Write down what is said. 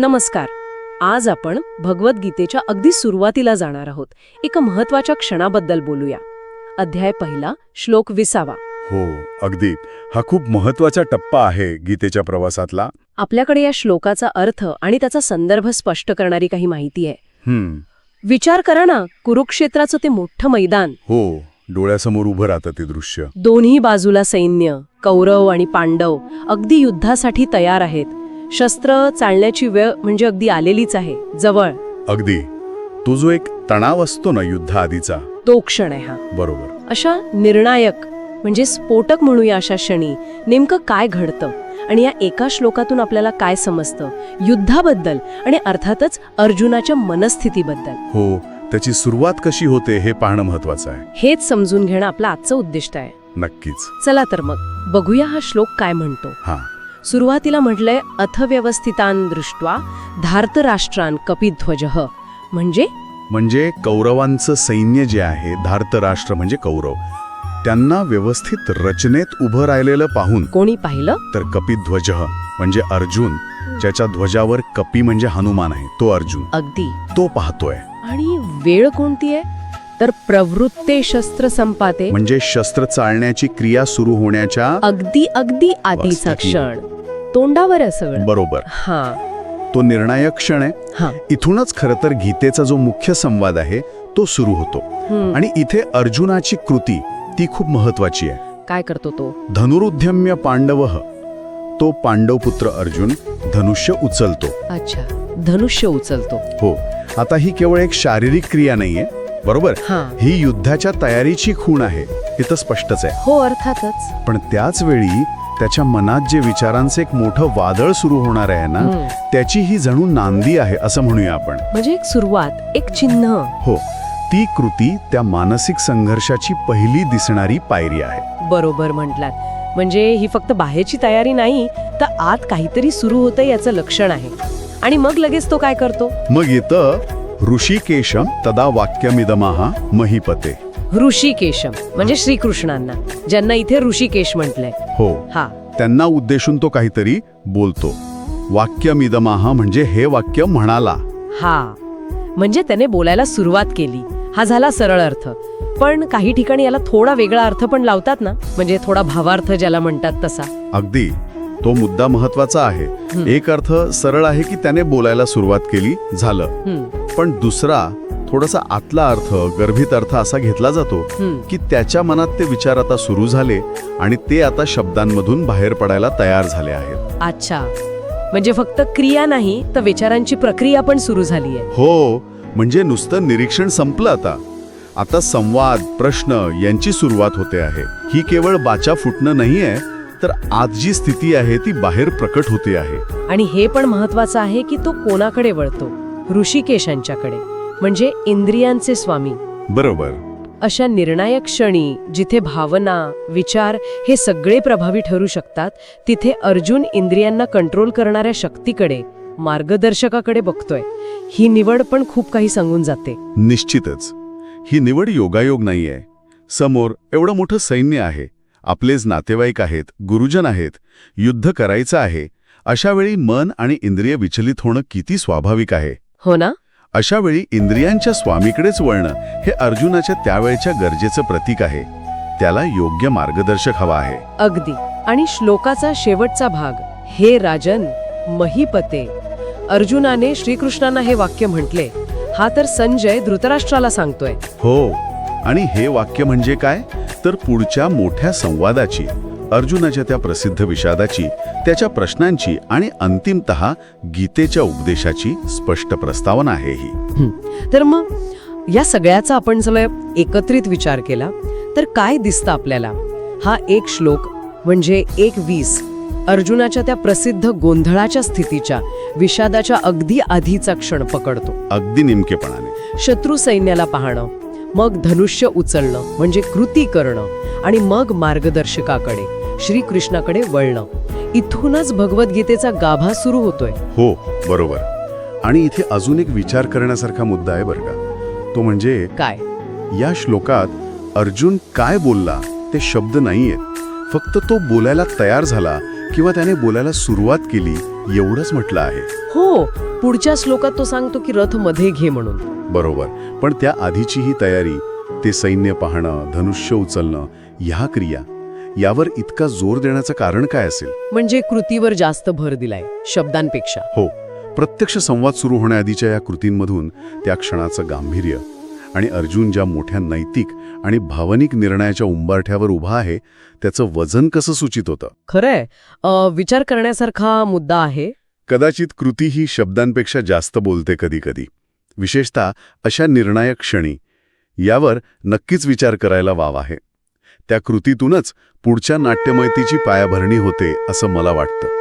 नमस्कार. आज आपण भगवद्गीतेच्या अगदी सुरुवातीला जाणार आहोत. एका महत्त्वाच्या क्षणाबद्दल बोलूया. अध्याय पहिला श्लोक विसावा. हो अगदी. हा खूप महत्त्वाचा टप्पा आहे गीतेच्या प्रवासातला. आपल्याकडे या श्लोकाचा अर्थ आणि त्याचा संदर्भ स्पष्ट करणारी काही माहिती आहे. हम्म. विचार करा ना कुरुक्षेत्राचं ते मोठं मैदान. हो डोळ्यासमोर उभं राहतं ते दृश्य. दोन्ही बाजूला सैन्य कौरव आणि पांडव अगदी युद्धासाठी तयार आहेत. शस्त्र चालण्याची वेळ म्हणजे अगदी आलेलीच आहे जवळ. अगदी. तो जो एक तणाव असतो ना युद्धाआधीचा. तो क्षण आहे हा. बरोबर. अशा निर्णायक म्हणजे स्फोटक म्हणूया अशा क्षणी नेमकं काय घडतं आणि या एका श्लोकातून आपल्याला काय समजतं? युद्धाबद्दल आणि अर्थातच अर्जुनाच्या मनस्थितीबद्दल. हो त्याची सुरुवात कशी होते हे पाहणं महत्वाचं आहे. हेच समजून घेणं आपलं आजचं उद्दिष्ट आहे. नक्कीच. चला तर मग बघूया हा श्लोक काय म्हणतो. हा. सुरुवातीला म्हटलंय अथव्यवस्थितान दृष्ट्वा धार्तराष्ट्रान कपिध्वज. म्हणजे? म्हणजे कौरवांचं सैन्य जे आहे धार्तराष्ट्र म्हणजे कौरव. त्यांना व्यवस्थित रचनेत उभं राहिलेलं पाहून कोणी पाहिलं? तर कपिध्वज म्हणजे अर्जुन. ज्याच्या ध्वजावर कपी म्हणजे हनुमान आहे तो अर्जुन. अगदी. तो पाहतोय. आणि वेळ कोणती आहे? तर प्रवृत्ते शस्त्र संपाते. म्हणजे शस्त्र चालण्याची क्रिया सुरू होण्याच्या अगदी अगदी आधीचा. क्षण. तोंडावर सगळं. बरोबर. हा. तो निर्णायक क्षण आहे. इथूनच खरं तर गीतेचा जो मुख्य संवाद आहे तो सुरू होतो. आणि इथे अर्जुनाची कृती ती खूप महत्वाची आहे. काय करतो तो? धनुरुद्यम्य पांडव तो पांडवपुत्र अर्जुन धनुष्य उचलतो. अच्छा. धनुष्य उचलतो. हो. आता ही केवळ एक शारीरिक क्रिया नाहीये बरोबर? हा. ही युद्धाच्या तयारीची खूण आहे हे तर स्पष्टच आहे. हो अर्थातच. पण त्याच वेळी त्याच्या मनात जे विचारांचं एक मोठं वादळ सुरू होणार आहे ना. त्याची ही जणू नांदी आहे असं म्हणूया आपण. म्हणजे एक सुरुवात एक चिन्ह. हो. ती कृती त्या मानसिक संघर्षाची पहिली दिसणारी पायरी आहे. बरोबर म्हटलात. म्हणजे ही फक्त बाहेरची तयारी नाही तर आत काहीतरी सुरू होतं याचं लक्षण आहे. आणि मग लगेच तो काय करतो? मग येतं ऋषिकेशम तदा वाक्यमिदमाहा महीपते. ऋषिकेशम म्हणजे श्रीकृष्णांना ज्यांना इथे ऋषिकेश म्हटलंय. हो. हा. त्यांना उद्देशून तो काहीतरी बोलतो. वाक्यमिदमाहा म्हणजे हे वाक्य म्हणाला. हा. म्हणजे त्याने बोलायला सुरुवात केली. हा झाला सरळ अर्थ. पण काही ठिकाणी याला थोडा वेगळा अर्थ पण लावतात ना? म्हणजे थोडा भावार्थ ज्याला म्हणतात तसा. अगदी. तो मुद्दा महत्त्वाचा आहे. एक अर्थ सरळ आहे की त्याने बोलायला सुरुवात केली झालं. पण दुसरा थोडासा आतला अर्थ गर्भित अर्थ असा घेतला जातो. की त्याच्या मनात ते विचार आता सुरू झाले आणि ते आता शब्दांमधून बाहेर पडायला तयार झाले आहेत. अच्छा. म्हणजे फक्त क्रिया नाही तर विचारांची प्रक्रिया पण सुरू झाली आहे. हो म्हणजे नुसतं निरीक्षण संपलं आता. आता संवाद प्रश्न यांची सुरुवात होते आहे. ही केवळ बाचा फुटणं नाहीये तर आज जी स्थिती आहे ती बाहेर प्रकट होते आहे. आणि हे पण महत्वाचं आहे की तो कोणाकडे वळतो? ऋषिकेशांच्याकडे. म्हणजे इंद्रियांचे स्वामी. बरोबर. अशा निर्णायक क्षणी जिथे भावना विचार हे सगळे प्रभावी ठरू शकतात तिथे अर्जुन इंद्रियांना कंट्रोल करणाऱ्या शक्तीकडे मार्गदर्शकाकडे बघतोय. ही निवड पण खूप काही सांगून जाते. निश्चितच. ही निवड योगायोग नाहीये. समोर एवढं मोठं सैन्य आहे. आपलेच नातेवाईक आहेत गुरुजन आहेत युद्ध करायचं आहे. अशा वेळी मन आणि इंद्रिय विचलित होणं किती स्वाभाविक आहे. हो ना? अशा वेळी इंद्रियांच्या स्वामीकडेच वळणं हे अर्जुनाच्या त्यावेळच्या गरजेचं प्रतीक आहे. त्याला योग्य मार्गदर्शक हवा आहे. अगदी. आणि श्लोकाचा शेवटचा भाग हे राजन महीपते. अर्जुनाने श्रीकृष्णांना हे वाक्य म्हटले. हा तर संजय धृतराष्ट्राला सांगतोय. हो. आणि हे वाक्य म्हणजे काय? तर पुढच्या मोठ्या संवादाची. अर्जुनाच्या त्या प्रसिद्ध विषादाची त्याच्या प्रश्नांची आणि अंतिमतः गीतेच्या उपदेशाची स्पष्ट प्रस्तावना आहे ही. हं. तर मग या सगळ्याचा आपण जर एकत्रित विचार केला तर काय दिसतं आपल्याला? हा एक श्लोक म्हणजे एक वीस अर्जुनाच्या त्या प्रसिद्ध गोंधळाच्या स्थितीच्या विषादाच्या अगदी आधीचा क्षण पकडतो. अगदी नेमकेपणाने. शत्रू सैन्याला पाहणं मग धनुष्य उचलणं म्हणजे कृती करणं आणि मग मार्गदर्शकाकडे. श्रीकृष्णाकडे वळणं. इथूनच भगवद्गीतेचा गाभा सुरू होतोय. हो बरोबर. आणि इथे अजून एक विचार करण्यासारखा मुद्दा आहे बरं का. तो म्हणजे काय? या श्लोकात अर्जुन काय बोलला ते शब्द नाहीयेत फक्त तो बोलायला तयार झाला किंवा त्याने बोलायला सुरुवात केली एवढंच म्हटलं आहे. हो पुढच्या श्लोकात तो सांगतो की रथमध्ये घे म्हणून. बरोबर. पण त्या आधीची ही तयारी ते सैन्य पाहणं धनुष्य उचलणं ह्या क्रिया यावर इतका जोर देण्याचं कारण काय असेल? म्हणजे कृतीवर जास्त भर दिलाय शब्दांपेक्षा. हो. प्रत्यक्ष संवाद सुरू होण्याआधीच्या या कृतींमधून त्या क्षणाचं गांभीर्य आणि अर्जुन ज्या मोठ्या नैतिक आणि भावनिक निर्णयाच्या उंबारठ्यावर उभा आहे त्याचं वजन कसं सूचित होतं? खरंय. विचार करण्यासारखा मुद्दा आहे. कदाचित कृती ही शब्दांपेक्षा जास्त बोलते कधीकधी. विशेषतः अशा निर्णायक क्षणी. यावर नक्कीच विचार करायला वाव आहे. त्या कृतीतूनच पुढच्या नाट्यमयतीची पायाभरणी होते असं मला वाटतं.